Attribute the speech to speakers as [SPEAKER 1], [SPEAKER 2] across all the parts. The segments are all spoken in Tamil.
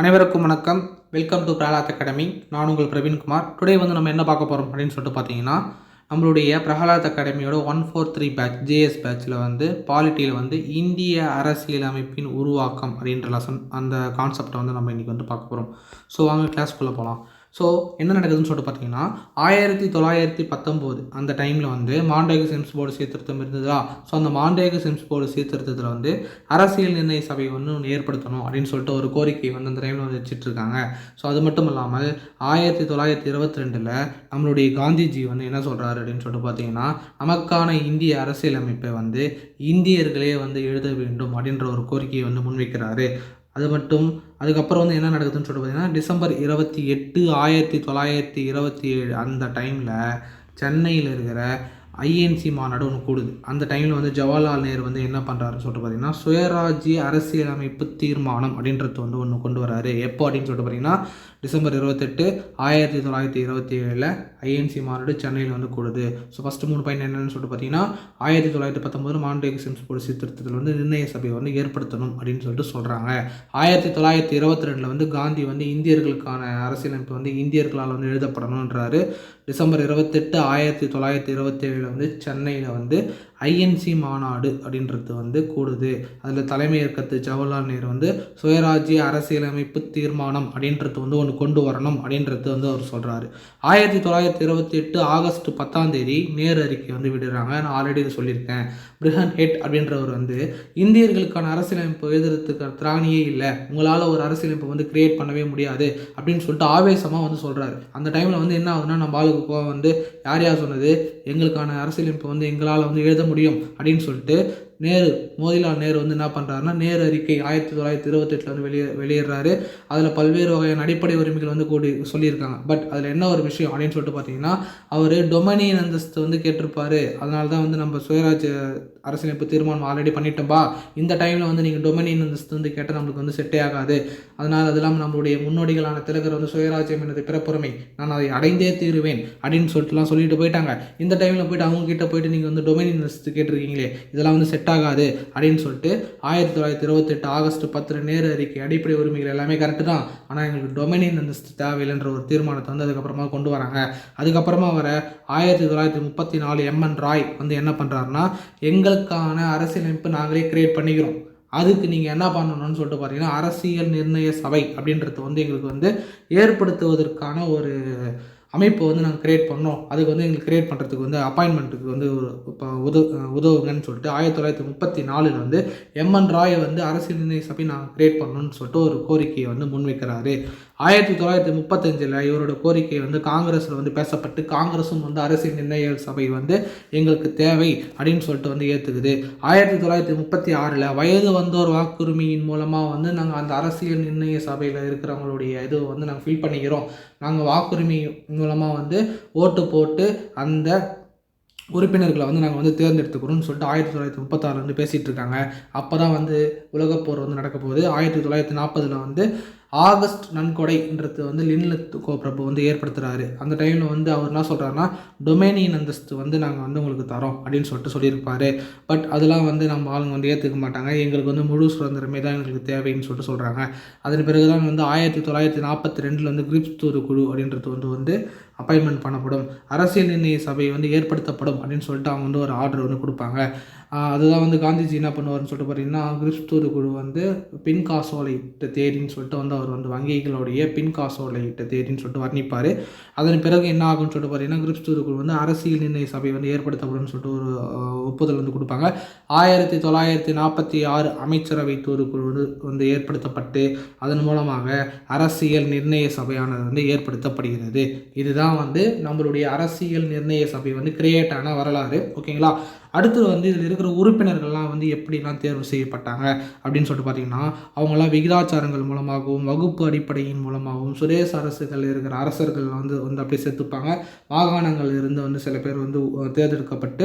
[SPEAKER 1] அனைவருக்கும் வணக்கம் வெல்கம் டு பிரகலாத் அகாடமி நான் உங்கள் பிரவீன்குமார் டுடே வந்து நம்ம என்ன பார்க்க போகிறோம் அப்படின்னு சொல்லிட்டு பார்த்தீங்கன்னா நம்மளுடைய பிரகலாத் அகாடமியோட one four three batch JS பேட்சில் வந்து பாலிட்டியில் வந்து இந்திய அரசியலமைப்பின் உருவாக்கம் அப்படின்ற லெசன் அந்த கான்செப்டை வந்து நம்ம இன்றைக்கி வந்து பார்க்க போகிறோம் ஸோ வாங்க கிளாஸ்க்குள்ளே போகலாம் ஸோ என்ன நடக்குதுன்னு சொல்லிட்டு பார்த்தீங்கன்னா ஆயிரத்தி தொள்ளாயிரத்தி பத்தொம்போது அந்த டைமில் வந்து மாண்டேக செம்ஸ் போர்டு சீர்திருத்தம் இருந்ததா ஸோ அந்த மாண்டேக செம்ஸ் போர்டு சீர்திருத்தத்தில் வந்து அரசியல் நிர்ணய சபை வந்து ஒன்று ஏற்படுத்தணும் அப்படின்னு சொல்லிட்டு ஒரு கோரிக்கை வந்து அந்த டைமில் வந்து வச்சுட்ருக்காங்க ஸோ அது மட்டும் இல்லாமல் ஆயிரத்தி தொள்ளாயிரத்தி இருபத்தி ரெண்டில் நம்மளுடைய காந்திஜி வந்து என்ன சொல்கிறாரு அப்படின்னு சொல்லிட்டு பார்த்தீங்கன்னா நமக்கான இந்திய அரசியலமைப்பை வந்து இந்தியர்களே வந்து எழுத வேண்டும் அப்படின்ற ஒரு கோரிக்கையை வந்து முன்வைக்கிறாரு அது மட்டும் அதுக்கப்புறம் வந்து என்ன நடக்குதுன்னு சொல்லிட்டு பார்த்தீங்கன்னா டிசம்பர் இருபத்தி எட்டு ஆயிரத்தி தொள்ளாயிரத்தி இருபத்தி ஏழு அந்த டைமில் சென்னையில் இருக்கிற ஐஎன்சி மாநாடு ஒன்று கூடுது அந்த டைமில் வந்து ஜவஹர்லால் நேரு வந்து என்ன பண்ணுறாருன்னு சொல்லிட்டு பார்த்தீங்கன்னா சுயராஜ்ய அரசியலமைப்பு தீர்மானம் அப்படின்றது வந்து ஒன்று கொண்டு வராரு எப்போ அப்படின்னு சொல்லிட்டு பார்த்தீங்கன்னா டிசம்பர் இருபத்தெட்டு ஆயிரத்தி தொள்ளாயிரத்தி இருபத்தி ஏழில் ஐஎன்சி மாநாடு சென்னையில் வந்து கூடுது ஸோ ஃபஸ்ட்டு மூணு பாயிண்ட் என்னென்னு சொல்லிட்டு பார்த்தீங்கன்னா ஆயிரத்தி தொள்ளாயிரத்தி பத்தொம்போது மாநில சிம்ஸ் போலி சீர்திருத்தத்தில் வந்து நிர்ணய சபையை வந்து ஏற்படுத்தணும் அப்படின்னு சொல்லிட்டு சொல்கிறாங்க ஆயிரத்தி தொள்ளாயிரத்தி இருபத்தி ரெண்டில் வந்து காந்தி வந்து இந்தியர்களுக்கான அரசியலமைப்பு வந்து இந்தியர்களால் வந்து எழுதப்படணுன்றாரு டிசம்பர் இருபத்தெட்டு ஆயிரத்தி தொள்ளாயிரத்தி இருபத்தி ஏழில் வந்து சென்னையில் வந்து ஐஎன்சி மாநாடு அப்படின்றது வந்து கூடுது அதில் தலைமையேற்கத்து ஜவஹர்லால் நேரு வந்து சுயராஜ்ய அரசியலமைப்பு தீர்மானம் அப்படின்றது வந்து ஒன்று கொண்டு வரணும் அப்படின்றது வந்து அவர் சொல்கிறாரு ஆயிரத்தி தொள்ளாயிரத்தி இருபத்தி எட்டு ஆகஸ்ட் பத்தாம் தேதி நேரு அறிக்கை வந்து விடுறாங்க நான் ஆல்ரெடி இதை சொல்லியிருக்கேன் பிரிஹன் ஹெட் அப்படின்றவர் வந்து இந்தியர்களுக்கான அரசியலமைப்பு எழுதுறதுக்கு திராணியே இல்லை உங்களால் ஒரு அரசியலமைப்பு வந்து கிரியேட் பண்ணவே முடியாது அப்படின்னு சொல்லிட்டு ஆவேசமாக வந்து சொல்கிறாரு அந்த டைமில் வந்து என்ன ஆகுதுன்னா நம்ம ஆளுக்கு வந்து யார் யார் சொன்னது எங்களுக்கான அரசியலமைப்பு வந்து எங்களால் வந்து எழுத முடியும் அப்படின்னு சொல்லிட்டு நேரு மோதிலால் நேரு வந்து என்ன பண்ணுறாருன்னா நேரு அறிக்கை ஆயிரத்தி தொள்ளாயிரத்தி இருபத்தெட்டில் வந்து வெளியே வெளியிடுறாரு அதில் பல்வேறு வகையான அடிப்படை உரிமைகள் வந்து கூடி சொல்லியிருக்காங்க பட் அதில் என்ன ஒரு விஷயம் அப்படின்னு சொல்லிட்டு பார்த்தீங்கன்னா அவர் டொமனியன் அந்தஸ்து வந்து கேட்டிருப்பார் அதனால தான் வந்து நம்ம சுயராஜ் அரசியலமைப்பு தீர்மானம் ஆல்ரெடி பண்ணிட்டோம்பா இந்த டைமில் வந்து நீங்கள் டொமினியன் வந்து கேட்டால் நம்மளுக்கு வந்து செட்டே ஆகாது அதனால் அது இல்லாமல் நம்மளுடைய முன்னோடிகளான திலகர் வந்து சுயராஜ்யம் எனது பிறப்புரிமை நான் அதை அடைந்தே தீருவேன் அப்படின்னு சொல்லிட்டுலாம் சொல்லிட்டு போயிட்டாங்க இந்த டைமில் போயிட்டு அவங்க கிட்ட போயிட்டு நீங்கள் வந்து டொமினியன் கேட்டிருக்கீங்களே இதெல்லாம் வந்து செட் ஆகாது அப்படின்னு சொல்லிட்டு ஆயிரத்தி தொள்ளாயிரத்தி இருபத்தெட்டு ஆகஸ்ட் பத்து நேர அறிக்கை அடிப்படை உரிமைகள் எல்லாமே கரெக்டு தான் ஆனால் எங்களுக்கு டொமினியன் வந்து தேவையில்லைன்ற ஒரு தீர்மானத்தை வந்து அதுக்கப்புறமா கொண்டு வராங்க அதுக்கப்புறமா வர ஆயிரத்தி தொள்ளாயிரத்தி முப்பத்தி நாலு எம்என் ராய் வந்து என்ன பண்ணுறாருன்னா எங்கள் எங்களுக்கான அரசியலமைப்பு நாங்களே கிரியேட் பண்ணிக்கிறோம் அதுக்கு நீங்கள் என்ன பண்ணணும்னு சொல்லிட்டு பார்த்தீங்கன்னா அரசியல் நிர்ணய சபை அப்படின்றது வந்து எங்களுக்கு வந்து ஏற்படுத்துவதற்கான ஒரு அமைப்பை வந்து நாங்கள் கிரியேட் பண்ணோம் அதுக்கு வந்து எங்களுக்கு கிரியேட் பண்ணுறதுக்கு வந்து அப்பாயின்மெண்ட்டுக்கு வந்து இப்போ உதவு உதவுங்கன்னு சொல்லிட்டு ஆயிரத்தி தொள்ளாயிரத்தி முப்பத்தி நாலில் வந்து எம்என் ராயை வந்து அரசியல் நிர்ணய சபை நாங்கள் கிரியேட் பண்ணணும்னு சொல்லிட்டு ஒரு கோரிக்கையை வந்து முன்வைக்கிறாரு ஆயிரத்தி தொள்ளாயிரத்தி முப்பத்தஞ்சில் இவரோட கோரிக்கை வந்து காங்கிரஸில் வந்து பேசப்பட்டு காங்கிரஸும் வந்து அரசியல் நிர்ணய சபை வந்து எங்களுக்கு தேவை அப்படின்னு சொல்லிட்டு வந்து ஏற்றுக்குது ஆயிரத்தி தொள்ளாயிரத்தி முப்பத்தி ஆறில் வயது வந்தோர் வாக்குரிமையின் மூலமாக வந்து நாங்கள் அந்த அரசியல் நிர்ணய சபையில் இருக்கிறவங்களுடைய இது வந்து நாங்கள் ஃபில் பண்ணிக்கிறோம் நாங்கள் வாக்குரிமை மூலமாக வந்து ஓட்டு போட்டு அந்த உறுப்பினர்களை வந்து நாங்கள் வந்து தேர்ந்தெடுத்துக்கிறோம்னு சொல்லிட்டு ஆயிரத்தி தொள்ளாயிரத்தி முப்பத்தாறுலேருந்து வந்து பேசிகிட்டு இருக்காங்க அப்போ தான் வந்து உலகப்போர் வந்து நடக்க போகுது ஆயிரத்தி தொள்ளாயிரத்தி நாற்பதில் வந்து ஆகஸ்ட் நன்கொடைன்றது வந்து லின்லத்து கோப்ரப்பு வந்து ஏற்படுத்துகிறாரு அந்த டைமில் வந்து அவர் என்ன சொல்கிறாருன்னா டொமேனியன் அந்தஸ்து வந்து நாங்கள் வந்து உங்களுக்கு தரோம் அப்படின்னு சொல்லிட்டு சொல்லியிருப்பாரு பட் அதெல்லாம் வந்து நம்ம ஆளுங்க வந்து ஏற்றுக்க மாட்டாங்க எங்களுக்கு வந்து முழு சுதந்திரமே தான் எங்களுக்கு தேவைன்னு சொல்லிட்டு சொல்கிறாங்க அதன் பிறகு தான் வந்து ஆயிரத்தி தொள்ளாயிரத்தி நாற்பத்தி ரெண்டில் வந்து கிரிப்ஸ் தூரு குழு அப்படின்றது வந்து வந்து அப்பாயின்மெண்ட் பண்ணப்படும் அரசியல் நிர்ணய சபை வந்து ஏற்படுத்தப்படும் அப்படின்னு சொல்லிட்டு அவங்க வந்து ஒரு ஆர்டர் வந்து கொடுப்பாங்க அதுதான் வந்து காந்திஜி என்ன பண்ணுவார்னு சொல்லிட்டு பார்த்தீங்கன்னா கிறிஸ்தூர் குழு வந்து பின் காசோலையிட்ட தேதின்னு சொல்லிட்டு வந்து அவர் வந்து வங்கிகளுடைய பின் இட்ட தேதின்னு சொல்லிட்டு வர்ணிப்பார் அதன் பிறகு என்ன ஆகும்னு சொல்லிட்டு பார்த்தீங்கன்னா கிறிஸ்தூர் குழு வந்து அரசியல் நிர்ணய சபை வந்து ஏற்படுத்தப்படும்னு சொல்லிட்டு ஒரு ஒப்புதல் வந்து கொடுப்பாங்க ஆயிரத்தி தொள்ளாயிரத்தி நாற்பத்தி ஆறு அமைச்சரவை வந்து வந்து ஏற்படுத்தப்பட்டு அதன் மூலமாக அரசியல் நிர்ணய சபையானது வந்து ஏற்படுத்தப்படுகிறது இதுதான் தான் வந்து நம்மளுடைய அரசியல் நிர்ணய சபை வந்து கிரியேட் ஆன வரலாறு ஓகேங்களா அடுத்தது வந்து இதில் இருக்கிற உறுப்பினர்கள்லாம் வந்து எப்படிலாம் தேர்வு செய்யப்பட்டாங்க அப்படின்னு சொல்லிட்டு பார்த்தீங்கன்னா அவங்களாம் விகிதாச்சாரங்கள் மூலமாகவும் வகுப்பு அடிப்படையின் மூலமாகவும் சுதேச அரசுகள் இருக்கிற அரசர்கள் வந்து வந்து அப்படியே சேர்த்துப்பாங்க மாகாணங்கள் இருந்து வந்து சில பேர் வந்து தேர்ந்தெடுக்கப்பட்டு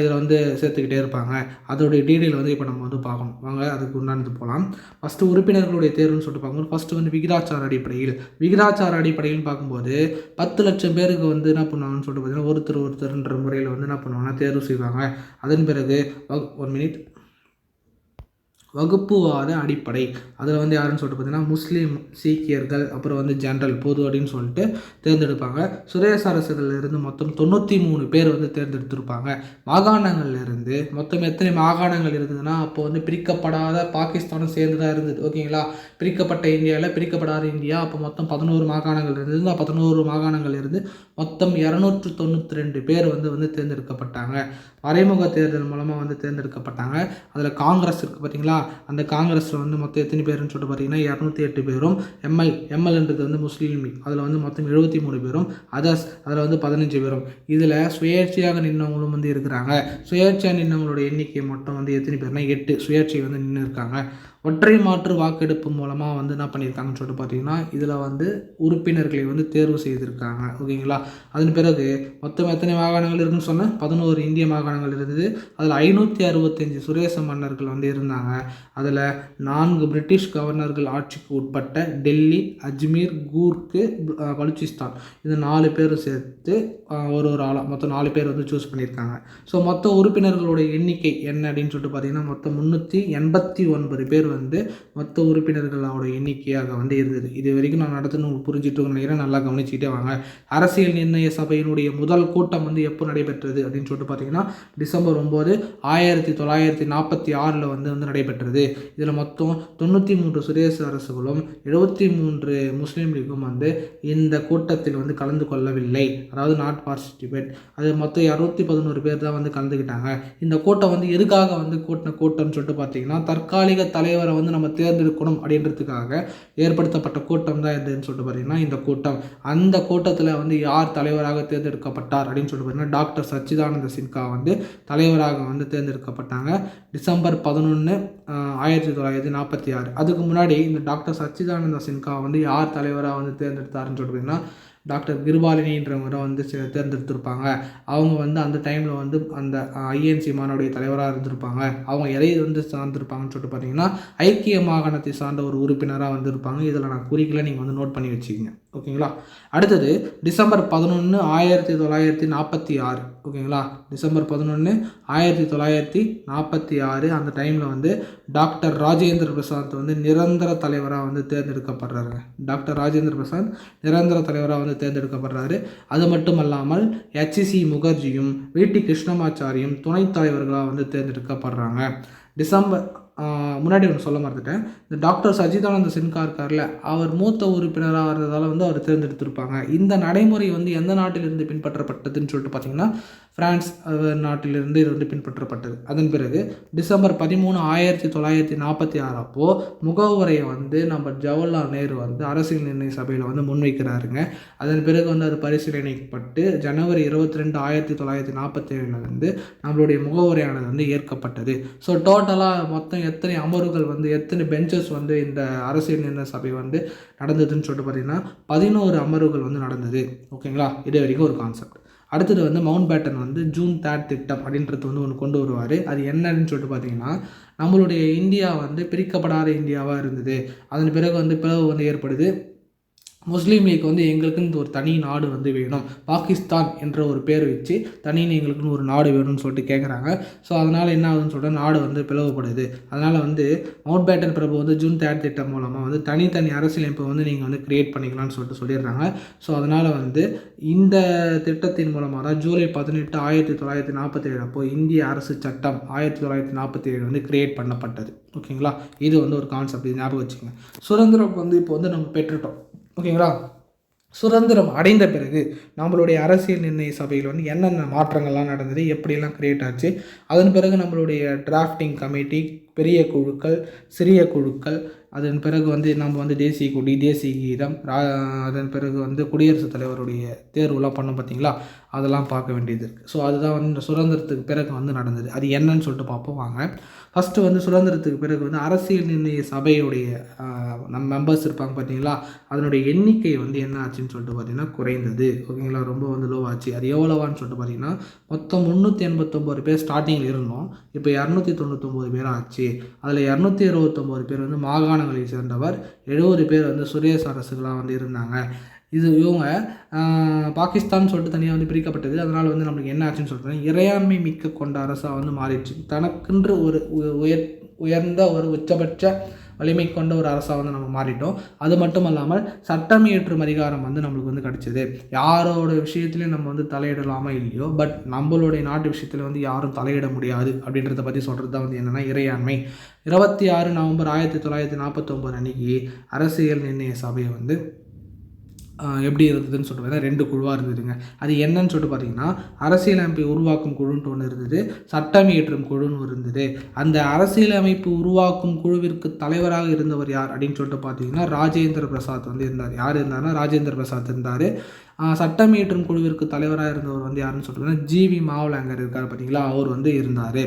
[SPEAKER 1] இதில் வந்து சேர்த்துக்கிட்டே இருப்பாங்க அதோடைய டீடைல் வந்து இப்போ நம்ம வந்து பார்க்கணும் வாங்க அதுக்கு உண்டானது போகலாம் ஃபஸ்ட்டு உறுப்பினர்களுடைய தேர்வுன்னு சொல்லிட்டு பார்க்கும்போது ஃபஸ்ட்டு வந்து விகிதாச்சார அடிப்படையில் விகிதாச்சார அடிப்படையில் பார்க்கும்போது பத்து லட்சம் பேருக்கு வந்து என்ன பண்ணுவாங்கன்னு சொல்லிட்டு பார்த்தீங்கன்னா ஒருத்தர் ஒருத்தர்ன்ற முறையில் வந்து என்ன பண்ணுவாங்கன்னா தேர்வு செய்வாங்க அதன் பிறகு ஒரு மினிட் வகுப்புவாத அடிப்படை அதில் வந்து யாருன்னு சொல்லிட்டு பார்த்தீங்கன்னா முஸ்லீம் சீக்கியர்கள் அப்புறம் வந்து ஜென்ரல் பொது அப்படின்னு சொல்லிட்டு தேர்ந்தெடுப்பாங்க சுதேச இருந்து மொத்தம் தொண்ணூற்றி மூணு பேர் வந்து தேர்ந்தெடுத்திருப்பாங்க மாகாணங்கள்லேருந்து மொத்தம் எத்தனை மாகாணங்கள் இருந்ததுன்னா அப்போ வந்து பிரிக்கப்படாத பாகிஸ்தானும் சேர்ந்து தான் இருந்தது ஓகேங்களா பிரிக்கப்பட்ட இந்தியாவில் பிரிக்கப்படாத இந்தியா அப்போ மொத்தம் பதினோரு மாகாணங்கள் இருந்தது பதினோரு மாகாணங்கள் இருந்து மொத்தம் இரநூற்று தொண்ணூற்றி ரெண்டு பேர் வந்து வந்து தேர்ந்தெடுக்கப்பட்டாங்க மறைமுக தேர்தல் மூலமாக வந்து தேர்ந்தெடுக்கப்பட்டாங்க அதில் காங்கிரஸ் இருக்குது பார்த்தீங்களா அந்த காங்கிரஸில் வந்து மொத்தம் எத்தனை பேருன்னு சொல்லிட்டு பார்த்தீங்கன்னா இரநூத்தி எட்டு பேரும் எம்எல் எம்எல்ன்றது வந்து முஸ்லீம் லீக் அதில் வந்து மொத்தம் எழுபத்தி மூணு பேரும் அதர்ஸ் அதில் வந்து பதினஞ்சு பேரும் இதில் சுயேட்சையாக நின்றவங்களும் வந்து இருக்கிறாங்க சுயேட்சையாக நின்றவங்களோட எண்ணிக்கை மொத்தம் வந்து எத்தனை பேர்னா எட்டு சுயேட்சை வந்து நின்று இருக்காங்க ஒற்றை மாற்று வாக்கெடுப்பு மூலமாக வந்து என்ன பண்ணியிருக்காங்கன்னு சொல்லிட்டு பார்த்தீங்கன்னா இதில் வந்து உறுப்பினர்களை வந்து தேர்வு செய்திருக்காங்க ஓகேங்களா அதன் பிறகு மொத்தம் எத்தனை மாகாணங்கள் இருக்குன்னு சொன்னால் பதினோரு இந்திய மாகாணங்கள் இருந்தது அதில் ஐநூற்றி அறுபத்தஞ்சு சுரேச மன்னர்கள் வந்து இருந்தாங்க அதில் நான்கு பிரிட்டிஷ் கவர்னர்கள் ஆட்சிக்கு உட்பட்ட டெல்லி அஜ்மீர் கூர்க்கு பலுச்சிஸ்தான் இந்த நாலு பேர் சேர்த்து ஒரு ஒரு ஆளாக மொத்தம் நாலு பேர் வந்து சூஸ் பண்ணியிருக்காங்க ஸோ மொத்த உறுப்பினர்களுடைய எண்ணிக்கை என்ன அப்படின்னு சொல்லிட்டு பார்த்தீங்கன்னா மொத்தம் முந்நூற்றி எண்பத்தி ஒன்பது பேர் வந்து மொத்த உறுப்பினர்களோட எண்ணிக்கையாக வந்து இருந்தது இது வரைக்கும் நான் நடத்தணும் புரிஞ்சுட்டு நினைக்கிறேன் நல்லா கவனிச்சுக்கிட்டே வாங்க அரசியல் நிர்ணய சபையினுடைய முதல் கூட்டம் வந்து எப்போ நடைபெற்றது அப்படின்னு சொல்லிட்டு பார்த்தீங்கன்னா டிசம்பர் ஒம்பது ஆயிரத்தி தொள்ளாயிரத்தி நாற்பத்தி ஆறில் வந்து வந்து நடைபெற்றது இதில் மொத்தம் தொண்ணூற்றி மூன்று சுதேச அரசுகளும் எழுபத்தி மூன்று முஸ்லீம் லீகும் வந்து இந்த கூட்டத்தில் வந்து கலந்து கொள்ளவில்லை அதாவது நாட் பார்ட்டிசிபேட் அது மொத்தம் இரநூத்தி பதினோரு பேர் தான் வந்து கலந்துக்கிட்டாங்க இந்த கூட்டம் வந்து எதுக்காக வந்து கூட்டின கூட்டம்னு சொல்லிட்டு பார்த்தீங்கன்னா தற்காலிக தலைவர் தலைவரை வந்து நம்ம தேர்ந்தெடுக்கணும் அப்படின்றதுக்காக ஏற்படுத்தப்பட்ட கூட்டம் தான் எதுன்னு சொல்லிட்டு பார்த்தீங்கன்னா இந்த கூட்டம் அந்த கூட்டத்தில் வந்து யார் தலைவராக தேர்ந்தெடுக்கப்பட்டார் அப்படின்னு சொல்லிட்டு பார்த்தீங்கன்னா டாக்டர் சச்சிதானந்த சின்ஹா வந்து தலைவராக வந்து தேர்ந்தெடுக்கப்பட்டாங்க டிசம்பர் பதினொன்று ஆயிரத்தி தொள்ளாயிரத்தி நாற்பத்தி ஆறு அதுக்கு முன்னாடி இந்த டாக்டர் சச்சிதானந்த சின்ஹா வந்து யார் தலைவராக வந்து தேர்ந்தெடுத்தாருன்னு சொல்லிட்டு பார்த்தீங்கன்னா டாக்டர் கிருபாலினின்றவங்க வந்து தேர்ந்தெடுத்திருப்பாங்க அவங்க வந்து அந்த டைமில் வந்து அந்த ஐஎன்சி மாநாடைய தலைவராக இருந்திருப்பாங்க அவங்க எதை வந்து சார்ந்திருப்பாங்கன்னு சொல்லிட்டு பார்த்தீங்கன்னா ஐக்கிய மாகாணத்தை சார்ந்த ஒரு உறுப்பினராக வந்திருப்பாங்க இதில் நான் குறிக்கல நீங்கள் வந்து நோட் பண்ணி வச்சுக்கோங்க ஓகேங்களா அடுத்தது டிசம்பர் பதினொன்று ஆயிரத்தி தொள்ளாயிரத்தி நாற்பத்தி ஆறு ஓகேங்களா டிசம்பர் பதினொன்று ஆயிரத்தி தொள்ளாயிரத்தி நாற்பத்தி ஆறு அந்த டைமில் வந்து டாக்டர் ராஜேந்திர பிரசாத் வந்து நிரந்தர தலைவராக வந்து தேர்ந்தெடுக்கப்படுறாரு டாக்டர் ராஜேந்திர பிரசாத் நிரந்தர தலைவராக வந்து தேர்ந்தெடுக்கப்படுறாரு அது மட்டும் அல்லாமல் ஹெச்சிசி முகர்ஜியும் வி டி கிருஷ்ணமாச்சாரியும் துணைத் தலைவர்களாக வந்து தேர்ந்தெடுக்கப்படுறாங்க டிசம்பர் முன்னாடி ஒன்று சொல்ல மறந்துட்டேன் இந்த டாக்டர் சஜிதானந்த சின்கா இருக்கார்ல அவர் மூத்த உறுப்பினராக இருந்ததால் வந்து அவர் தேர்ந்தெடுத்திருப்பாங்க இந்த நடைமுறை வந்து எந்த நாட்டிலிருந்து பின்பற்றப்பட்டதுன்னு சொல்லிட்டு பார்த்தீங்கன்னா பிரான்ஸ் நாட்டிலிருந்து இது வந்து பின்பற்றப்பட்டது அதன் பிறகு டிசம்பர் பதிமூணு ஆயிரத்தி தொள்ளாயிரத்தி நாற்பத்தி ஆறப்போ முகவுரையை வந்து நம்ம ஜவஹர்லால் நேரு வந்து அரசியல் நிர்ணய சபையில் வந்து முன்வைக்கிறாருங்க அதன் பிறகு வந்து அது பரிசீலனைப்பட்டு ஜனவரி இருபத்தி ரெண்டு ஆயிரத்தி தொள்ளாயிரத்தி நாற்பத்தி ஏழில் வந்து நம்மளுடைய முகவுரையானது வந்து ஏற்கப்பட்டது ஸோ டோட்டலாக மொத்தம் எத்தனை அமர்வுகள் வந்து எத்தனை பெஞ்சஸ் வந்து இந்த அரசியல் நிர்ணய சபை வந்து நடந்ததுன்னு சொல்லிட்டு பார்த்தீங்கன்னா பதினோரு அமர்வுகள் வந்து நடந்தது ஓகேங்களா இது வரைக்கும் ஒரு கான்செப்ட் அடுத்தது வந்து மவுண்ட் பேட்டன் வந்து ஜூன் தேர்ட் திட்டம் அப்படின்றது வந்து ஒன்று கொண்டு வருவார் அது என்னன்னு சொல்லிட்டு பார்த்தீங்கன்னா நம்மளுடைய இந்தியா வந்து பிரிக்கப்படாத இந்தியாவாக இருந்தது அதன் பிறகு வந்து பிளவு வந்து ஏற்படுது முஸ்லீம் லீக் வந்து எங்களுக்குன்னு ஒரு தனி நாடு வந்து வேணும் பாகிஸ்தான் என்ற ஒரு பேர் வச்சு தனின்னு எங்களுக்குன்னு ஒரு நாடு வேணும்னு சொல்லிட்டு கேட்குறாங்க ஸோ அதனால் என்ன ஆகுதுன்னு சொல்லிட்டு நாடு வந்து பிளவுபடுது அதனால் வந்து மவுண்ட் பேட்டன் பிரபு வந்து ஜூன் தேர்ட் திட்டம் மூலமாக வந்து தனித்தனி அரசியலமைப்பை வந்து நீங்கள் வந்து கிரியேட் பண்ணிக்கலாம்னு சொல்லிட்டு சொல்லிடுறாங்க ஸோ அதனால் வந்து இந்த திட்டத்தின் மூலமாக தான் ஜூலை பதினெட்டு ஆயிரத்தி தொள்ளாயிரத்தி நாற்பத்தி ஏழு அப்போ இந்திய அரசு சட்டம் ஆயிரத்தி தொள்ளாயிரத்தி நாற்பத்தி ஏழு வந்து கிரியேட் பண்ணப்பட்டது ஓகேங்களா இது வந்து ஒரு கான்செப்ட் ஞாபகம் வச்சுக்கோங்க சுதந்திரம் வந்து இப்போ வந்து நம்ம பெற்றுட்டோம் ஓகேங்களா சுதந்திரம் அடைந்த பிறகு நம்மளுடைய அரசியல் நிர்ணய சபையில் வந்து என்னென்ன மாற்றங்கள்லாம் நடந்தது எப்படிலாம் க்ரியேட் ஆச்சு அதன் பிறகு நம்மளுடைய டிராஃப்டிங் கமிட்டி பெரிய குழுக்கள் சிறிய குழுக்கள் அதன் பிறகு வந்து நம்ம வந்து தேசிய கொடி தேசிய கீதம் ரா அதன் பிறகு வந்து குடியரசுத் தலைவருடைய தேர்வுலாம் பண்ணோம் பார்த்திங்களா அதெல்லாம் பார்க்க வேண்டியது இருக்குது ஸோ அதுதான் வந்து சுதந்திரத்துக்கு பிறகு வந்து நடந்தது அது என்னன்னு சொல்லிட்டு பார்ப்போம் வாங்க ஃபஸ்ட்டு வந்து சுதந்திரத்துக்கு பிறகு வந்து அரசியல் நிர்ணய சபையுடைய நம் மெம்பர்ஸ் இருப்பாங்க பார்த்தீங்களா அதனுடைய எண்ணிக்கை வந்து என்ன ஆச்சுன்னு சொல்லிட்டு பார்த்தீங்கன்னா குறைந்தது ஓகேங்களா ரொம்ப வந்து லோவாச்சு அது எவ்வளோவான்னு சொல்லிட்டு பார்த்தீங்கன்னா மொத்தம் முந்நூற்றி எண்பத்தொம்போது பேர் ஸ்டார்டிங்கில் இருந்தோம் இப்போ இரநூத்தி தொண்ணூத்தொம்பது பேர் ஆச்சு அதில் இரநூத்தி இருபத்தொம்போது பேர் வந்து மாகாணங்களை சேர்ந்தவர் எழுபது பேர் வந்து சுரேஷ் அரசுகளாக வந்து இருந்தாங்க இது இவங்க பாகிஸ்தான் சொல்லிட்டு தனியாக வந்து பிரிக்கப்பட்டது அதனால் வந்து நம்மளுக்கு என்ன ஆச்சுன்னு சொல்லிட்டு இறையாண்மை மிக்க கொண்ட அரசாக வந்து மாறிடுச்சு தனக்குன்று ஒரு உயர் உயர்ந்த ஒரு உச்சபட்ச வலிமை கொண்ட ஒரு அரசாக வந்து நம்ம மாறிட்டோம் அது மட்டும் இல்லாமல் சட்டம் ஏற்றும் அதிகாரம் வந்து நம்மளுக்கு வந்து கிடச்சிது யாரோட விஷயத்துலையும் நம்ம வந்து தலையிடலாமா இல்லையோ பட் நம்மளுடைய நாட்டு விஷயத்தில் வந்து யாரும் தலையிட முடியாது அப்படின்றத பற்றி சொல்கிறது தான் வந்து என்னென்னா இறையாண்மை இருபத்தி ஆறு நவம்பர் ஆயிரத்தி தொள்ளாயிரத்தி நாற்பத்தொம்பது அன்னைக்கு அரசியல் நிர்ணய சபையை வந்து எப்படி இருந்ததுன்னு சொல்லிட்டு ரெண்டு குழுவாக இருந்ததுங்க அது என்னன்னு சொல்லிட்டு பார்த்தீங்கன்னா அரசியலமைப்பை உருவாக்கும் குழுன்ட்டு ஒன்று இருந்தது சட்டம் இயற்றும் குழுன்னு இருந்தது அந்த அரசியலமைப்பு உருவாக்கும் குழுவிற்கு தலைவராக இருந்தவர் யார் அப்படின்னு சொல்லிட்டு பார்த்தீங்கன்னா ராஜேந்திர பிரசாத் வந்து இருந்தார் யார் இருந்தார்னா ராஜேந்திர பிரசாத் இருந்தார் சட்டம் இயற்றும் குழுவிற்கு தலைவராக இருந்தவர் வந்து யாருன்னு சொல்லிட்டு வி மாவலாங்கர் இருக்கார் பார்த்தீங்களா அவர் வந்து இருந்தார்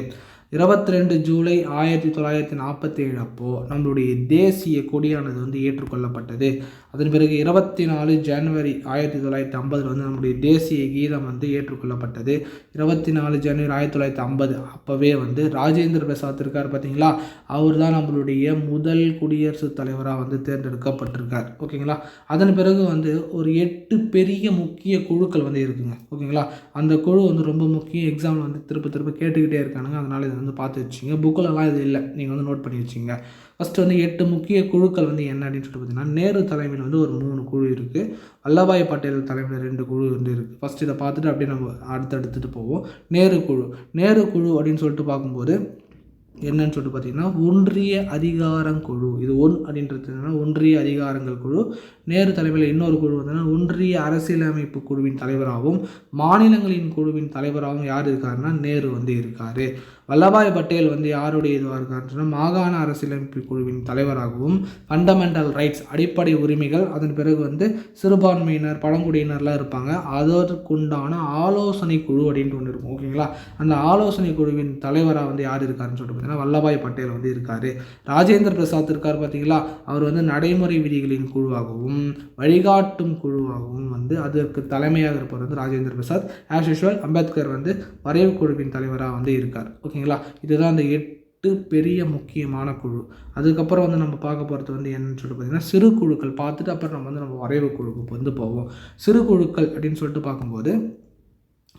[SPEAKER 1] இருபத்தி ரெண்டு ஜூலை ஆயிரத்தி தொள்ளாயிரத்தி நாற்பத்தி ஏழு அப்போது நம்மளுடைய தேசிய கொடியானது வந்து ஏற்றுக்கொள்ளப்பட்டது அதன் பிறகு இருபத்தி நாலு ஜனவரி ஆயிரத்தி தொள்ளாயிரத்தி ஐம்பதில் வந்து நம்முடைய தேசிய கீதம் வந்து ஏற்றுக்கொள்ளப்பட்டது இருபத்தி நாலு ஜனவரி ஆயிரத்தி தொள்ளாயிரத்தி ஐம்பது அப்போவே வந்து ராஜேந்திர பிரசாத் இருக்கார் பார்த்தீங்களா அவர் தான் நம்மளுடைய முதல் குடியரசுத் தலைவராக வந்து தேர்ந்தெடுக்கப்பட்டிருக்கார் ஓகேங்களா அதன் பிறகு வந்து ஒரு எட்டு பெரிய முக்கிய குழுக்கள் வந்து இருக்குங்க ஓகேங்களா அந்த குழு வந்து ரொம்ப முக்கிய எக்ஸாமில் வந்து திருப்ப திருப்ப கேட்டுக்கிட்டே இருக்கானுங்க அதனால் இது வந்து பார்த்து வச்சுங்க புக்கிலலாம் இது இல்லை நீங்கள் வந்து நோட் பண்ணி வச்சுங்க ஃபஸ்ட்டு வந்து எட்டு முக்கிய குழுக்கள் வந்து என்ன அப்படின்னு சொல்லிட்டு பார்த்தீங்கன்னா நேரு தலைமையில் வந்து ஒரு மூணு குழு இருக்குது வல்லபாய் பட்டேல் தலைமையில் ரெண்டு குழு வந்து இருக்குது ஃபஸ்ட் இதை பார்த்துட்டு அப்படியே நம்ம அடுத்து அடுத்துட்டு போவோம் நேரு குழு நேரு குழு அப்படின்னு சொல்லிட்டு பார்க்கும்போது என்னன்னு சொல்லிட்டு பார்த்தீங்கன்னா ஒன்றிய அதிகாரம் குழு இது ஒன் அப்படின்றது ஒன்றிய அதிகாரங்கள் குழு நேரு தலைமையில் இன்னொரு குழு வந்து ஒன்றிய அரசியலமைப்பு குழுவின் தலைவராகவும் மாநிலங்களின் குழுவின் தலைவராகவும் யார் இருக்காருன்னா நேரு வந்து இருக்கார் வல்லபாய் பட்டேல் வந்து யாருடைய இதுவாக சொன்னால் மாகாண அரசியலமைப்பு குழுவின் தலைவராகவும் ஃபண்டமெண்டல் ரைட்ஸ் அடிப்படை உரிமைகள் அதன் பிறகு வந்து சிறுபான்மையினர் பழங்குடியினர்லாம் இருப்பாங்க அதற்குண்டான ஆலோசனை குழு அப்படின்ட்டு ஒன்று இருக்கும் ஓகேங்களா அந்த ஆலோசனை குழுவின் தலைவராக வந்து யார் இருக்காருன்னு சொல்லிட்டு பார்த்தீங்கன்னா வல்லபாய் பட்டேல் வந்து இருக்கார் ராஜேந்திர பிரசாத் இருக்கார் பார்த்தீங்களா அவர் வந்து நடைமுறை விதிகளின் குழுவாகவும் வழிகாட்டும் குழுவாகவும் வந்து அதற்கு தலைமையாக இருப்பவர் வந்து ராஜேந்திர பிரசாத் ஆஸ் யூஷுவல் அம்பேத்கர் வந்து வரைவு குழுவின் தலைவராக வந்து இருக்கார் ஓகே ஓகேங்களா இதுதான் அந்த எட்டு பெரிய முக்கியமான குழு அதுக்கப்புறம் வந்து நம்ம பார்க்க போகிறது வந்து என்னன்னு சொல்லிட்டு பார்த்திங்கன்னா சிறு குழுக்கள் பார்த்துட்டு அப்புறம் நம்ம வந்து நம்ம வரைவு குழுக்கு வந்து போவோம் சிறு குழுக்கள் அப்படின்னு சொல்லிட்டு பார்க்கும்போது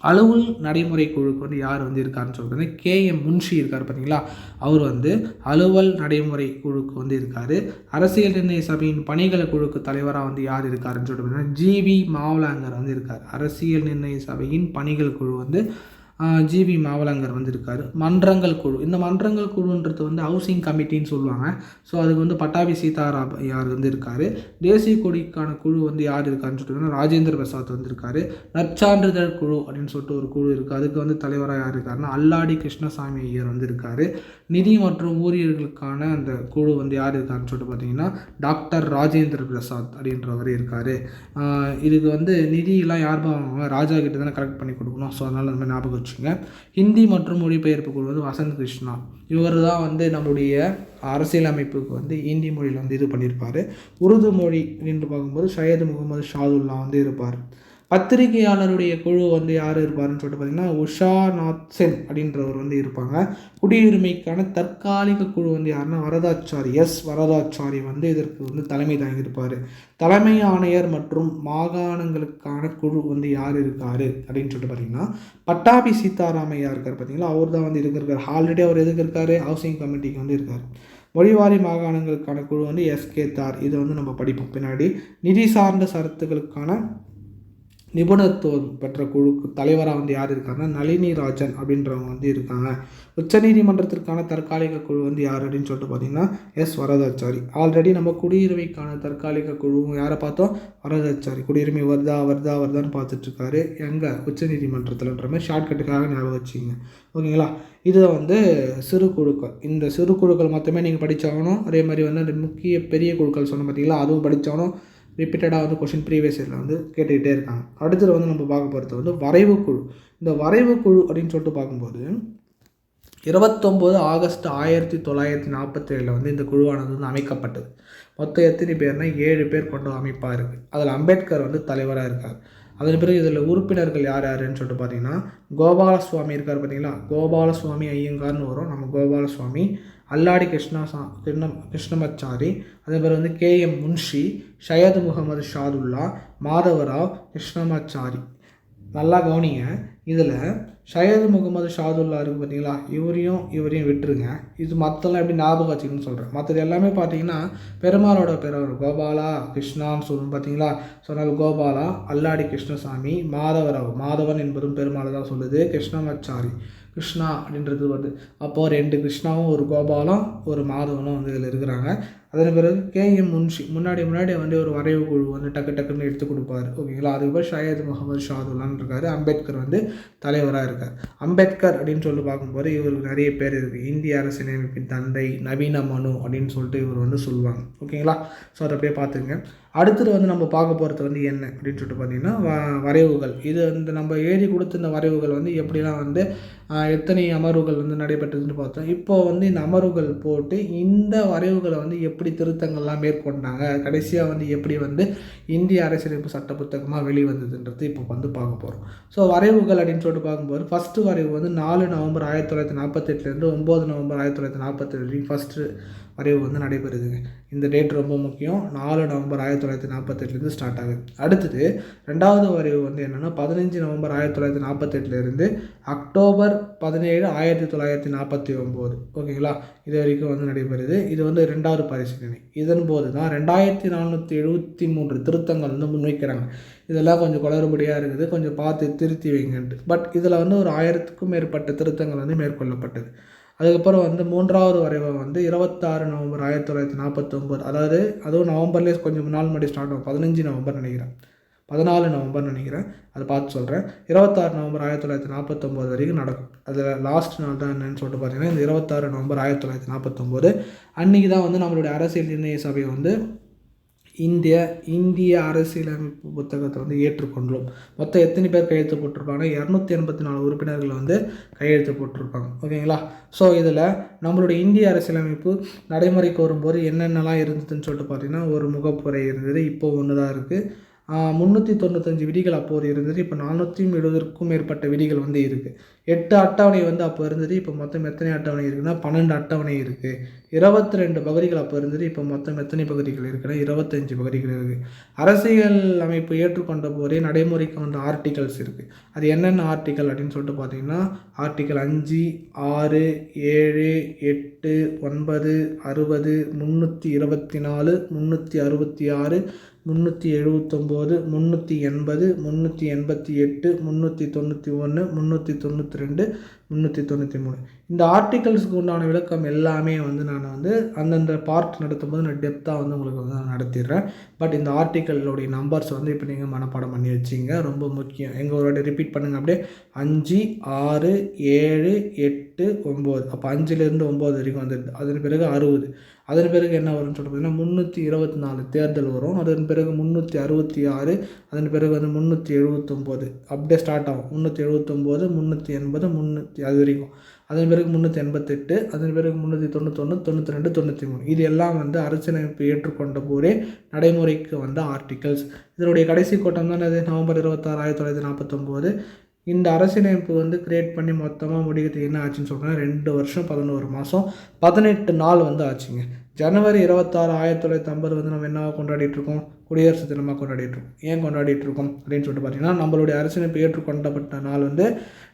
[SPEAKER 1] அலுவல் நடைமுறை குழுக்கு வந்து யார் வந்து இருக்காருன்னு சொல்கிறது கே எம் முன்ஷி இருக்கார் பார்த்தீங்களா அவர் வந்து அலுவல் நடைமுறை குழுக்கு வந்து இருக்கார் அரசியல் நிர்ணய சபையின் பணிகள குழுக்கு தலைவராக வந்து யார் இருக்காருன்னு சொல்லிட்டு பார்த்தீங்கன்னா ஜிவி மாவலாங்கர் வந்து இருக்கார் அரசியல் நிர்ணய சபையின் பணிகள் குழு வந்து ஜிவி மாவலங்கர் வந்து இருக்கார் மன்றங்கள் குழு இந்த மன்றங்கள் குழுன்றது வந்து ஹவுசிங் கமிட்டின்னு சொல்லுவாங்க ஸோ அதுக்கு வந்து பட்டாபி சீதாராம் யார் வந்து இருக்கார் தேசிய கொடிக்கான குழு வந்து யார் இருக்கான்னு சொல்லிட்டு ராஜேந்திர பிரசாத் வந்திருக்காரு நற்சான்றிதழ் குழு அப்படின்னு சொல்லிட்டு ஒரு குழு இருக்குது அதுக்கு வந்து தலைவராக யார் இருக்காருன்னா அல்லாடி கிருஷ்ணசாமி ஐயர் வந்து இருக்கார் நிதி மற்றும் ஊழியர்களுக்கான அந்த குழு வந்து யார் இருக்காருன்னு சொல்லிட்டு பார்த்தீங்கன்னா டாக்டர் ராஜேந்திர பிரசாத் அப்படின்றவர் இருக்கார் இதுக்கு வந்து நிதியெல்லாம் யார் ராஜா கிட்ட தானே கரெக்ட் பண்ணி கொடுக்கணும் ஸோ அதனால் நம்ம ஞாபகம் வச்சுக்கோங்க ஹிந்தி மற்றும் மொழிபெயர்ப்பு குழு வந்து வசந்த் கிருஷ்ணா இவர் தான் வந்து நம்மளுடைய அரசியலமைப்புக்கு வந்து ஹிந்தி மொழியில் வந்து இது பண்ணியிருப்பார் உருது மொழி என்று பார்க்கும்போது சையது முகமது ஷாதுல்லா வந்து இருப்பார் பத்திரிகையாளருடைய குழு வந்து யார் இருப்பார்னு சொல்லிட்டு பார்த்தீங்கன்னா உஷா நாத் சென் அப்படின்றவர் வந்து இருப்பாங்க குடியுரிமைக்கான தற்காலிக குழு வந்து யாருன்னா வரதாச்சாரி எஸ் வரதாச்சாரி வந்து இதற்கு வந்து தலைமை தாங்கியிருப்பார் தலைமை ஆணையர் மற்றும் மாகாணங்களுக்கான குழு வந்து யார் இருக்கார் அப்படின்னு சொல்லிட்டு பார்த்தீங்கன்னா பட்டாபி சீதாராமையா இருக்கார் பார்த்தீங்களா அவர் தான் வந்து இருக்கிறார் ஆல்ரெடி அவர் எதுக்கு இருக்கார் ஹவுசிங் கமிட்டிக்கு வந்து இருக்கார் மொழிவாரி மாகாணங்களுக்கான குழு வந்து எஸ்கே தார் இதை வந்து நம்ம படிப்போம் பின்னாடி நிதி சார்ந்த சரத்துகளுக்கான நிபுணத்துவம் பெற்ற குழுக்கு தலைவராக வந்து யார் இருக்காங்கன்னா நளினி ராஜன் அப்படின்றவங்க வந்து இருக்காங்க உச்சநீதிமன்றத்திற்கான தற்காலிக குழு வந்து யார் அப்படின்னு சொல்லிட்டு பார்த்தீங்கன்னா எஸ் வரதாச்சாரி ஆல்ரெடி நம்ம குடியுரிமைக்கான தற்காலிக குழுவும் யாரை பார்த்தோம் வரதாச்சாரி குடியுரிமை வருதா வருதா வருதான்னு பார்த்துட்ருக்காரு எங்கே உச்சநீதிமன்றத்தில்ன்ற மாதிரி ஷார்ட்கட்டுக்காக ஞாபகம் வச்சுங்க ஓகேங்களா இது வந்து சிறு குழுக்கள் இந்த சிறு குழுக்கள் மொத்தமே நீங்கள் படித்தாகணும் அதே மாதிரி வந்து அந்த முக்கிய பெரிய குழுக்கள் சொன்ன பார்த்தீங்களா அதுவும் படித்தாகணும் ரிப்பீட்டடாக வந்து கொஷின் ப்ரீவியஸ் இதில் வந்து கேட்டுக்கிட்டே இருக்காங்க அடுத்தது வந்து நம்ம பார்க்க போகிறது வந்து வரைவு குழு இந்த வரைவு குழு அப்படின்னு சொல்லிட்டு பார்க்கும்போது இருபத்தொம்போது ஆகஸ்ட் ஆயிரத்தி தொள்ளாயிரத்தி நாற்பத்தேழில் வந்து இந்த குழுவானது வந்து அமைக்கப்பட்டது மொத்தம் எத்தனை பேர்னா ஏழு பேர் கொண்டு அமைப்பாக இருக்குது அதில் அம்பேத்கர் வந்து தலைவராக இருக்கார் அதன் பிறகு இதில் உறுப்பினர்கள் யார் யாருன்னு சொல்லிட்டு பார்த்தீங்கன்னா கோபாலசுவாமி இருக்கார் பார்த்தீங்களா கோபாலசுவாமி ஐயங்கார்னு வரும் நம்ம கோபாலசுவாமி அல்லாடி கிருஷ்ணா சா கிருஷ்ணமச்சாரி அதே பிறகு வந்து கே எம் முன்ஷி ஷயத் முகமது ஷாதுல்லா மாதவராவ் கிருஷ்ணமாச்சாரி நல்லா கவனிங்க இதில் ஷயத் முகமது ஷாதுல்லா இருக்கு பார்த்தீங்களா இவரையும் இவரையும் விட்டுருங்க இது மற்றெல்லாம் எப்படி ஞாபகம் வச்சுக்கணும்னு சொல்கிறேன் மற்றது எல்லாமே பார்த்தீங்கன்னா பெருமாளோட பெறவர் கோபாலா கிருஷ்ணான்னு சொல்லணும் பார்த்தீங்களா சொன்னால் கோபாலா அல்லாடி கிருஷ்ணசாமி மாதவராவ் மாதவன் என்பதும் பெருமாளை தான் சொல்லுது கிருஷ்ணமாச்சாரி கிருஷ்ணா அப்படின்றது வருது அப்போது ரெண்டு கிருஷ்ணாவும் ஒரு கோபாலும் ஒரு மாதவனும் வந்து இதில் இருக்கிறாங்க அதன் பிறகு கேஎம் முன்ஷி முன்னாடி முன்னாடி வந்து ஒரு வரைவு குழு வந்து டக்கு டக்குன்னு எடுத்து கொடுப்பார் ஓகேங்களா பிறகு ஷாயத் முகமது ஷாதுல்லான் இருக்கார் அம்பேத்கர் வந்து தலைவராக இருக்கார் அம்பேத்கர் அப்படின்னு சொல்லி பார்க்கும்போது இவருக்கு நிறைய பேர் இருக்குது இந்திய அரசியலமைப்பின் தந்தை நவீன மனு அப்படின்னு சொல்லிட்டு இவர் வந்து சொல்லுவாங்க ஓகேங்களா ஸோ அதை அப்படியே பார்த்துங்க அடுத்தது வந்து நம்ம பார்க்க போகிறது வந்து என்ன அப்படின்னு சொல்லிட்டு பார்த்தீங்கன்னா வரைவுகள் இது வந்து நம்ம எழுதி கொடுத்த இந்த வரைவுகள் வந்து எப்படிலாம் வந்து எத்தனை அமர்வுகள் வந்து நடைபெற்றதுன்னு பார்த்தோம் இப்போ வந்து இந்த அமர்வுகள் போட்டு இந்த வரைவுகளை வந்து எப்படி எப்படி திருத்தங்கள்லாம் மேற்கொண்டாங்க கடைசியாக வந்து எப்படி வந்து இந்திய அரசியலமைப்பு சட்ட புத்தகமாக வெளிவந்ததுன்றது இப்போ வந்து பார்க்க போகிறோம் ஸோ வரைவுகள் அப்படின்னு சொல்லிட்டு பார்க்கும்போது ஃபஸ்ட்டு வரைவு வந்து நாலு நவம்பர் ஆயிரத்தி தொள்ளாயிரத்தி நாற்பத்தெட்டுலேருந்து ஒம்பது நவம்பர் ஆயிரத்தி தொள்ளாயிரத்தி நாற்பத்தெட்டு ஃபஸ்ட்டு வரைவு வந்து நடைபெறுதுங்க இந்த டேட் ரொம்ப முக்கியம் நாலு நவம்பர் ஆயிரத்தி தொள்ளாயிரத்தி நாற்பத்தெட்டுலேருந்து ஸ்டார்ட் ஆகுது அடுத்தது ரெண்டாவது வரைவு வந்து என்னென்னா பதினஞ்சு நவம்பர் ஆயிரத்தி தொள்ளாயிரத்தி நாற்பத்தெட்டுலேருந்து அக்டோபர் பதினேழு ஆயிரத்தி தொள்ளாயிரத்தி நாற்பத்தி ஒம்பது ஓகேங்களா இது வரைக்கும் வந்து நடைபெறுது இது வந்து ரெண்டாவது பரிசீலனை இதன் போது தான் ரெண்டாயிரத்தி நானூற்றி எழுபத்தி மூன்று திருத்தங்கள் வந்து முன்வைக்கிறாங்க இதெல்லாம் கொஞ்சம் குளறுபடியாக இருக்குது கொஞ்சம் பார்த்து திருத்தி வைங்கன்ட்டு பட் இதில் வந்து ஒரு ஆயிரத்துக்கும் மேற்பட்ட திருத்தங்கள் வந்து மேற்கொள்ளப்பட்டது அதுக்கப்புறம் வந்து மூன்றாவது வரைவு வந்து இருபத்தாறு நவம்பர் ஆயிரத்தி தொள்ளாயிரத்தி நாற்பத்தொம்போது அதாவது அதுவும் நவம்பர்லேயே கொஞ்சம் நாள் முன்னாடி ஸ்டார்ட் ஆகும் பதினஞ்சு நவம்பர் நினைக்கிறேன் பதினாலு நவம்பர் நினைக்கிறேன் அதை பார்த்து சொல்கிறேன் இருபத்தாறு நவம்பர் ஆயிரத்தி தொள்ளாயிரத்தி நாற்பத்தொம்போது வரைக்கும் நடக்கும் அதில் லாஸ்ட் நாள் தான் என்னென்னு சொல்லிட்டு பார்த்தீங்கன்னா இந்த இருபத்தாறு நவம்பர் ஆயிரத்தி தொள்ளாயிரத்தி நாற்பத்தொம்போது அன்றைக்கி தான் வந்து நம்மளுடைய அரசியல் நிர்ணய சபை வந்து இந்திய இந்திய அரசியலமைப்பு புத்தகத்தை வந்து ஏற்றுக்கொண்டோம் மொத்தம் எத்தனை பேர் கையெழுத்து போட்டிருப்பாங்க இரநூத்தி எண்பத்தி நாலு உறுப்பினர்கள் வந்து கையெழுத்து போட்டிருப்பாங்க ஓகேங்களா ஸோ இதில் நம்மளுடைய இந்திய அரசியலமைப்பு நடைமுறைக்கு வரும்போது என்னென்னலாம் இருந்ததுன்னு சொல்லிட்டு பார்த்திங்கன்னா ஒரு முகப்புரை இருந்தது இப்போ ஒன்று தான் இருக்குது முந்நூற்றி தொண்ணூத்தஞ்சு விதிகள் அப்போது இருந்தது இப்போ நானூற்றி எழுபதுக்கும் மேற்பட்ட விதிகள் வந்து இருக்குது எட்டு அட்டவணை வந்து அப்போ இருந்தது இப்போ மொத்தம் எத்தனை அட்டவணை இருக்குதுன்னா பன்னெண்டு அட்டவணை இருக்குது இருபத்தி ரெண்டு பகுதிகள் அப்போ இருந்தது இப்போ மொத்தம் எத்தனை பகுதிகள் இருக்குன்னா இருபத்தஞ்சு பகுதிகள் இருக்குது அரசியல் அமைப்பு ஏற்றுக்கொண்ட போதே நடைமுறைக்கு வந்த ஆர்டிகல்ஸ் இருக்குது அது என்னென்ன ஆர்டிகல் அப்படின்னு சொல்லிட்டு பார்த்தீங்கன்னா ஆர்டிகல் அஞ்சு ஆறு ஏழு எட்டு ஒன்பது அறுபது முந்நூற்றி இருபத்தி நாலு முந்நூற்றி அறுபத்தி ஆறு முந்நூற்றி எழுபத்தொம்போது முந்நூற்றி எண்பது முந்நூற்றி எண்பத்தி எட்டு முந்நூற்றி தொண்ணூற்றி ஒன்று முந்நூற்றி தொண்ணூற்றி ரெண்டு முந்நூற்றி தொண்ணூற்றி மூணு இந்த ஆர்டிகல்ஸுக்கு உண்டான விளக்கம் எல்லாமே வந்து நான் வந்து அந்தந்த பார்ட் நடத்தும் போது நான் டெப்த்தாக வந்து உங்களுக்கு வந்து நான் நடத்திடுறேன் பட் இந்த ஆர்டிக்கலோடைய நம்பர்ஸ் வந்து இப்போ நீங்கள் மனப்பாடம் பண்ணி வச்சிங்க ரொம்ப முக்கியம் எங்கள் ஒரு வாட்டி ரிப்பீட் பண்ணுங்கள் அப்படியே அஞ்சு ஆறு ஏழு எட்டு ஒம்பது அப்போ அஞ்சுலேருந்து ஒம்பது வரைக்கும் வந்துடுது அதன் பிறகு அறுபது அதன் பிறகு என்ன வரும்னு சொல்ல பார்த்தீங்கன்னா முந்நூற்றி இருபத்தி நாலு தேர்தல் வரும் அதன் பிறகு முந்நூற்றி அறுபத்தி ஆறு அதன் பிறகு வந்து முந்நூற்றி எழுபத்தொம்போது அப்படியே ஸ்டார்ட் ஆகும் முந்நூற்றி எழுபத்தொம்போது முந்நூற்றி எண்பது முந்நூற்றி அது வரைக்கும் அதன் பிறகு முந்நூற்றி எண்பத்தெட்டு அதன் பிறகு முந்நூற்றி தொண்ணூத்தொன்று தொண்ணூற்றி ரெண்டு தொண்ணூற்றி மூணு இது எல்லாம் வந்து அரசியலமைப்பு ஏற்றுக்கொண்ட போரே நடைமுறைக்கு வந்த ஆர்டிகல்ஸ் இதனுடைய கடைசி கூட்டம் தான் அது நவம்பர் இருபத்தாறு ஆயிரத்தி தொள்ளாயிரத்தி நாற்பத்தொம்போது இந்த அரசியலமைப்பு வந்து கிரியேட் பண்ணி மொத்தமாக முடிக்கிறதுக்கு என்ன ஆச்சுன்னு சொல்கிறேன் ரெண்டு வருஷம் பதினோரு மாதம் பதினெட்டு நாள் வந்து ஆச்சுங்க ஜனவரி இருபத்தாறு ஆயிரத்தி தொள்ளாயிரத்தி ஐம்பது வந்து நம்ம என்னவாக கொண்டாடிட்டுருக்கோம் இருக்கோம் குடியரசு தினமாக கொண்டாடிட்டுருக்கோம் ஏன் கொண்டாடிட்டுருக்கோம் அப்படின்னு சொல்லிட்டு பார்த்தீங்கன்னா நம்மளுடைய அரசியலமைப்பு ஏற்றுக்கொண்டப்பட்ட நாள் வந்து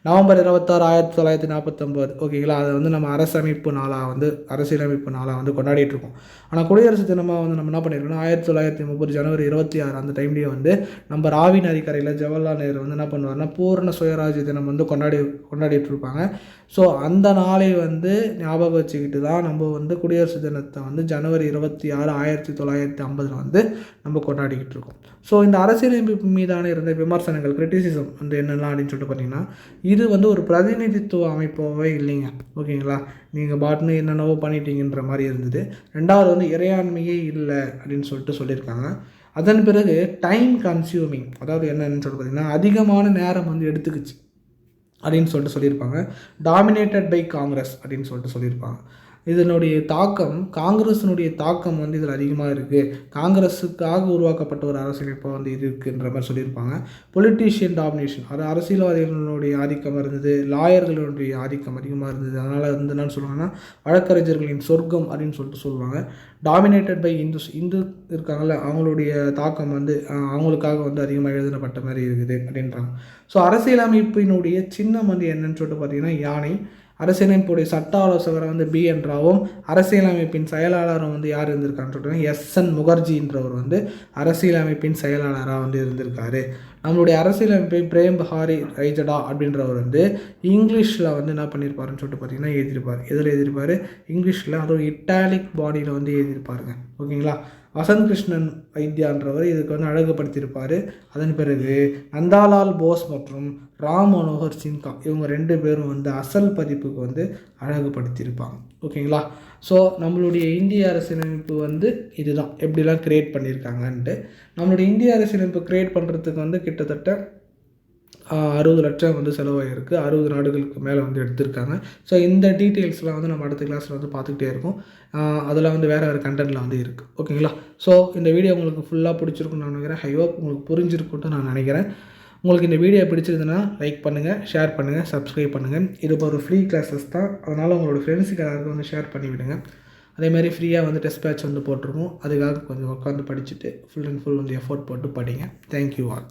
[SPEAKER 1] நவம்பர் இருபத்தாறு ஆயிரத்தி தொள்ளாயிரத்தி நாற்பத்தொம்போது ஓகேங்களா அதை வந்து நம்ம அரசமைப்பு நாளாக வந்து அரசியலமைப்பு நாளாக வந்து கொண்டாடிட்டுருக்கோம் ஆனால் குடியரசு தினமாக வந்து நம்ம என்ன பண்ணியிருக்கோம் ஆயிரத்தி தொள்ளாயிரத்தி முப்பது ஜனவரி இருபத்தி ஆறு அந்த டைம்லேயே வந்து நம்ம ராவி அதிகாரியில் ஜவஹர்லால் நேரு வந்து என்ன பண்ணுவார்னா பூர்ண சுயராஜ்ய தினம் வந்து கொண்டாடி கொண்டாடிட்டு இருப்பாங்க ஸோ அந்த நாளை வந்து ஞாபகம் வச்சுக்கிட்டு தான் நம்ம வந்து குடியரசு தினத்தை வந்து ஜனவரி இருபத்தி ஆறு ஆயிரத்தி தொள்ளாயிரத்தி ஐம்பதில் வந்து நம்ம கொண்டாடிக்கிட்டு இருக்கோம் ஸோ இந்த அரசியலமைப்பு மீதான இருந்த விமர்சனங்கள் கிரிட்டிசிசம் வந்து என்னென்ன அப்படின்னு சொல்லிட்டு பார்த்தீங்கன்னா இது வந்து ஒரு பிரதிநிதித்துவ அமைப்பாகவே இல்லைங்க ஓகேங்களா நீங்கள் பாட்னு என்னென்னவோ பண்ணிட்டீங்கன்ற மாதிரி இருந்தது ரெண்டாவது வந்து இறையாண்மையே இல்லை அப்படின்னு சொல்லிட்டு சொல்லியிருக்காங்க அதன் பிறகு டைம் கன்சியூமிங் அதாவது என்னென்னு சொல்லிட்டு பார்த்தீங்கன்னா அதிகமான நேரம் வந்து எடுத்துக்கிச்சு அப்படின்னு சொல்லிட்டு சொல்லியிருப்பாங்க டாமினேட்டட் பை காங்கிரஸ் அப்படின்னு சொல்லிட்டு சொல்லியிருப்பாங்க இதனுடைய தாக்கம் காங்கிரஸினுடைய தாக்கம் வந்து இதில் அதிகமாக இருக்குது காங்கிரஸுக்காக உருவாக்கப்பட்ட ஒரு அரசியலமைப்பாக வந்து இது இருக்குன்ற மாதிரி சொல்லியிருப்பாங்க பொலிட்டீஷியன் டாமினேஷன் அது அரசியல்வாதிகளுடைய ஆதிக்கம் இருந்தது லாயர்களுடைய ஆதிக்கம் அதிகமாக இருந்தது அதனால் வந்து என்னென்னு சொல்லுவாங்கன்னா வழக்கறிஞர்களின் சொர்க்கம் அப்படின்னு சொல்லிட்டு சொல்லுவாங்க டாமினேட்டட் பை இந்துஸ் இந்து இருக்காங்கள்ல அவங்களுடைய தாக்கம் வந்து அவங்களுக்காக வந்து அதிகமாக எழுதப்பட்ட மாதிரி இருக்குது அப்படின்றாங்க ஸோ அரசியலமைப்பினுடைய சின்னம் வந்து என்னன்னு சொல்லிட்டு பார்த்தீங்கன்னா யானை அரசியலமைப்புடைய சட்ட ஆலோசகராக வந்து பி என் ராவும் அரசியலமைப்பின் செயலாளரும் வந்து யார் இருந்திருக்காருன்னு சொல்கிறாங்க எஸ் என் முகர்ஜின்றவர் வந்து அரசியலமைப்பின் செயலாளராக வந்து இருந்திருக்காரு நம்மளுடைய அரசியலமைப்பை பிரேம் பஹாரி ரைஜடா அப்படின்றவர் வந்து இங்கிலீஷில் வந்து என்ன பண்ணியிருப்பாருன்னு சொல்லிட்டு பார்த்தீங்கன்னா எழுதியிருப்பார் எதில் எழுதியிருப்பார் இங்கிலீஷில் அதுவும் இட்டாலிக் பாடியில் வந்து எழுதியிருப்பாருங்க ஓகேங்களா வசந்த் கிருஷ்ணன் வைத்தியான்றவர் இதுக்கு வந்து அழகுபடுத்தியிருப்பார் அதன் பிறகு நந்தாலால் போஸ் மற்றும் ராம் மனோகர் சின்கா இவங்க ரெண்டு பேரும் வந்து அசல் பதிப்புக்கு வந்து அழகுபடுத்தியிருப்பாங்க ஓகேங்களா ஸோ நம்மளுடைய இந்திய அரசியலமைப்பு வந்து இதுதான் எப்படிலாம் க்ரியேட் பண்ணியிருக்காங்கன்ட்டு நம்மளுடைய இந்திய அரசியலமைப்பு க்ரியேட் பண்ணுறதுக்கு வந்து கிட்டத்தட்ட அறுபது லட்சம் வந்து செலவாகிருக்கு அறுபது நாடுகளுக்கு மேலே வந்து எடுத்திருக்காங்க ஸோ இந்த டீட்டெயில்ஸ்லாம் வந்து நம்ம அடுத்த கிளாஸில் வந்து பார்த்துக்கிட்டே இருக்கோம் அதெல்லாம் வந்து வேறு வேறு கண்டென்ட்டில் வந்து இருக்குது ஓகேங்களா ஸோ இந்த வீடியோ உங்களுக்கு ஃபுல்லாக பிடிச்சிருக்குன்னு நான் நினைக்கிறேன் ஐ ஹோப் உங்களுக்கு புரிஞ்சிருக்கும்ட்டு நான் நினைக்கிறேன் உங்களுக்கு இந்த வீடியோ பிடிச்சிருந்ததுன்னா லைக் பண்ணுங்கள் ஷேர் பண்ணுங்கள் சப்ஸ்கிரைப் பண்ணுங்கள் இது ஒரு ஃப்ரீ கிளாஸஸ் தான் அதனால் உங்களோட ஃப்ரெண்ட்ஸுக்கு எல்லாருக்கும் வந்து ஷேர் பண்ணிவிடுங்க அதேமாதிரி ஃப்ரீயாக வந்து டெஸ்ட் பேட்ச் வந்து போட்டிருக்கோம் அதுக்காக கொஞ்சம் உட்காந்து படிச்சுட்டு ஃபுல் அண்ட் ஃபுல் வந்து எஃபோர்ட் போட்டு படிங்க தேங்க்யூ ஆல்